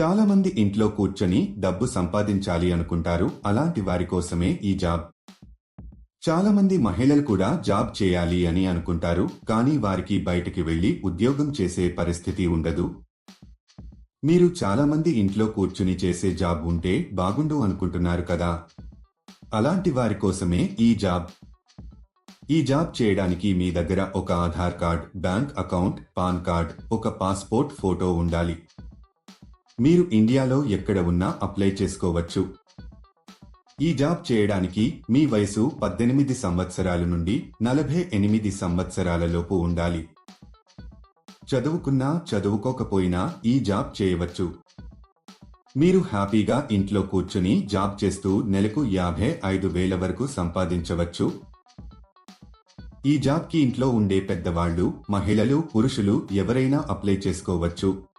చాలా మంది ఇంట్లో కూర్చొని డబ్బు సంపాదించాలి అనుకుంటారు. అలాంటి వారి కోసమే ఈ జాబ్. చాలా మంది మహిళలు కూడా జాబ్ చేయాలి అని అనుకుంటారు. కానీ వారికి బయటికి వెళ్ళి ఉద్యోగం చేసే పరిస్థితి ఉండదు. మీరు చాలా మంది ఇంట్లో కూర్చుని చేసే జాబ్ ఉంటే బాగుండు అనుకుంటున్నారు కదా? అలాంటి వారి కోసమే ఈ జాబ్. ఈ జాబ్ చేయడానికి మీ దగ్గర ఒక Aadhaar card bank account PAN card ఒక పాస్పోర్ట్ ఫోటో ఉండాలి. మీరు ఇండియాలో ఎక్కడ ఉన్నా అప్లై చేసుకోవచ్చు. ఈ జాబ్ చేయడానికి మీ వయసు పద్దెనిమిది సంవత్సరాల నుండి నలభై ఎనిమిది సంవత్సరాలలోపు ఉండాలి. చదువుకున్నా చదువుకోకపోయినా ఈ జాబ్ చేయవచ్చు. మీరు హ్యాపీగా ఇంట్లో కూర్చుని జాబ్ చేస్తూ నెలకు యాభై ఐదు వేల వరకు సంపాదించవచ్చు. ఈ జాబ్కి ఇంట్లో ఉండే పెద్దవాళ్ళు మహిళలు పురుషులు ఎవరైనా అప్లై చేసుకోవచ్చు.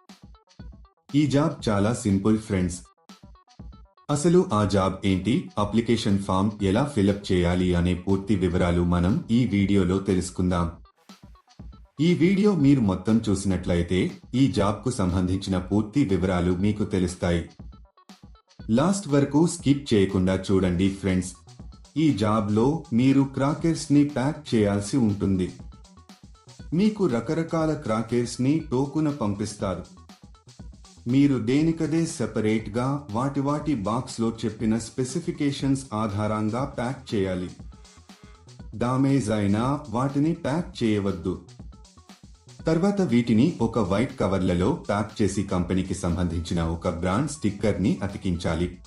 ఈ జాబ్ చాలా సింపుల్ ఫ్రెండ్స్. అసలు ఆ జాబ్ ఏంటి? అప్లికేషన్ ఫామ్ ఎలా ఫిలప్ చేయాలి అనే పూర్తి వివరాలు మనం ఈ వీడియోలో తెలుసుకుందాం. ఈ వీడియో మీరు మొత్తం చూసినట్లయితే ఈ జాబ్కు సంబంధించిన పూర్తి వివరాలు మీకు తెలుస్తాయి. లాస్ట్ వరకు స్కిప్ చేయకుండా చూడండి ఫ్రెండ్స్. ఈ జాబ్లో మీరు క్రాకెర్స్ని ప్యాక్ చేయాల్సి ఉంటుంది. మీకు రకరకాల క్రాకెర్స్ని టోకున పంపిస్తారు. మీరు దేనికదే సెపరేట్గా వాటి వాటి బాక్స్లో చెప్పిన స్పెసిఫికేషన్స్ ఆధారంగా ప్యాక్ చేయాలి. డామేజ్ అయినా వాటిని ప్యాక్ చేయవద్దు. తర్వాత వీటిని ఒక వైట్ కవర్లలో ప్యాక్ చేసి కంపెనీకి సంబంధించిన ఒక బ్రాండ్ స్టిక్కర్ని అతికించాలి.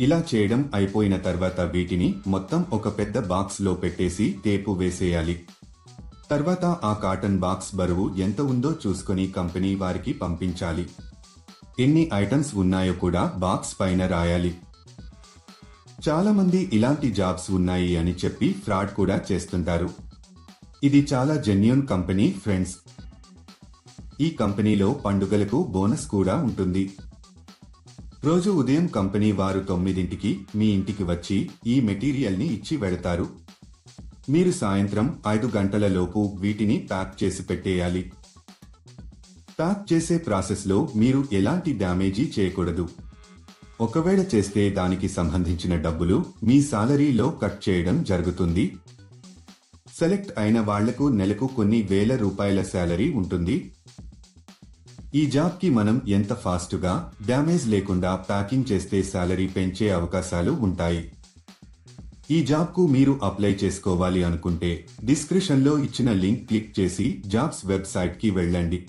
ఇలా చేయడం అయిపోయిన తర్వాత వీటిని మొత్తం ఒక పెద్ద బాక్స్లో పెట్టేసి టేపు వేసేయాలి. తర్వాత ఆ కాటన్ బాక్స్ బరువు ఎంత ఉందో చూసుకొని కంపెనీ వారికి పంపించాలి. ఎన్ని ఐటమ్స్ ఉన్నాయో కూడా బాక్స్ పైన రాయాలి. చాలామంది ఇలాంటి జాబ్స్ ఉన్నాయి అని చెప్పి ఫ్రాడ్ కూడా చేస్తుంటారు. ఇది చాలా జెన్యున్ కంపెనీ ఫ్రెండ్స్. ఈ కంపెనీలో పండుగలకు బోనస్ కూడా ఉంటుంది. రోజు ఉదయం కంపెనీ వారు తొమ్మిదింటికి మీ ఇంటికి వచ్చి ఈ మెటీరియల్ని ఇచ్చి వెడతారు. మీరు సాయంత్రం ఐదు గంటల లోపు వీటిని ప్యాక్ చేసి పెట్టేయాలి. ప్యాక్ చేసే ప్రాసెస్లో మీరు ఎలాంటి డ్యామేజీ చేయకూడదు. ఒకవేళ చేస్తే దానికి సంబంధించిన డబ్బులు మీ సాలరీలో కట్ చేయడం జరుగుతుంది. సెలెక్ట్ అయిన వాళ్ళకు నెలకు కొన్ని వేల రూపాయల శాలరీ ఉంటుంది. ఈ జాబ్కి మనం ఎంత ఫాస్ట్గా డ్యామేజ్ లేకుండా ప్యాకింగ్ చేస్తే శాలరీ పెంచే అవకాశాలు ఉంటాయి. ఈ జాబ్కు మీరు అప్లై చేసుకోవాలి అనుకుంటే డిస్క్రిప్షన్లో ఇచ్చిన లింక్ క్లిక్ చేసి జాబ్స్ వెబ్సైట్కి వెళ్ళండి.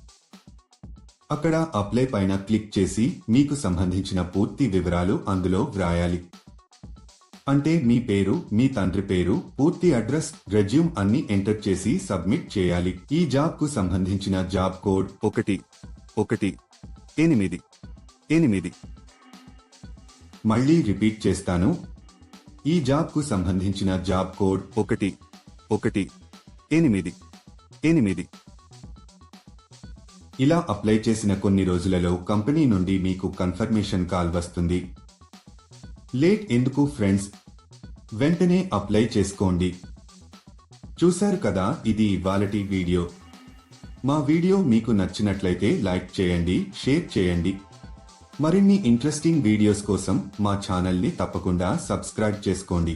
అక్కడ అప్లై పైన క్లిక్ చేసి మీకు సంబంధించిన పూర్తి వివరాలు అందులో వ్రాయాలి. అంటే మీ పేరు మీ తండ్రి పేరు పూర్తి అడ్రస్ రెజ్యూమ్ అన్ని ఎంటర్ చేసి సబ్మిట్ చేయాలి. ఈ జాబ్కు సంబంధించిన జాబ్ కోడ్ ఒకటి ఒకటి ఎనిమిది ఎనిమిది. మళ్ళీ రిపీట్ చేస్తాను. ఈ జాబ్కు సంబంధించిన జాబ్ కోడ్ ఒకటి ఒకటి ఎనిమిది ఎనిమిది. ఇలా అప్లై చేసిన కొన్ని రోజులలో కంపెనీ నుండి మీకు కన్ఫర్మేషన్ కాల్ వస్తుంది. లేట్ ఎందుకు ఫ్రెండ్స్? వెంటనే అప్లై చేసుకోండి. చూశారు కదా ఇది ఇవాళటి వీడియో. మా వీడియో మీకు నచ్చినట్లయితే లైక్ చేయండి షేర్ చేయండి. మరిన్ని ఇంట్రెస్టింగ్ వీడియోస్ కోసం మా ఛానల్ని తప్పకుండా సబ్స్క్రైబ్ చేసుకోండి.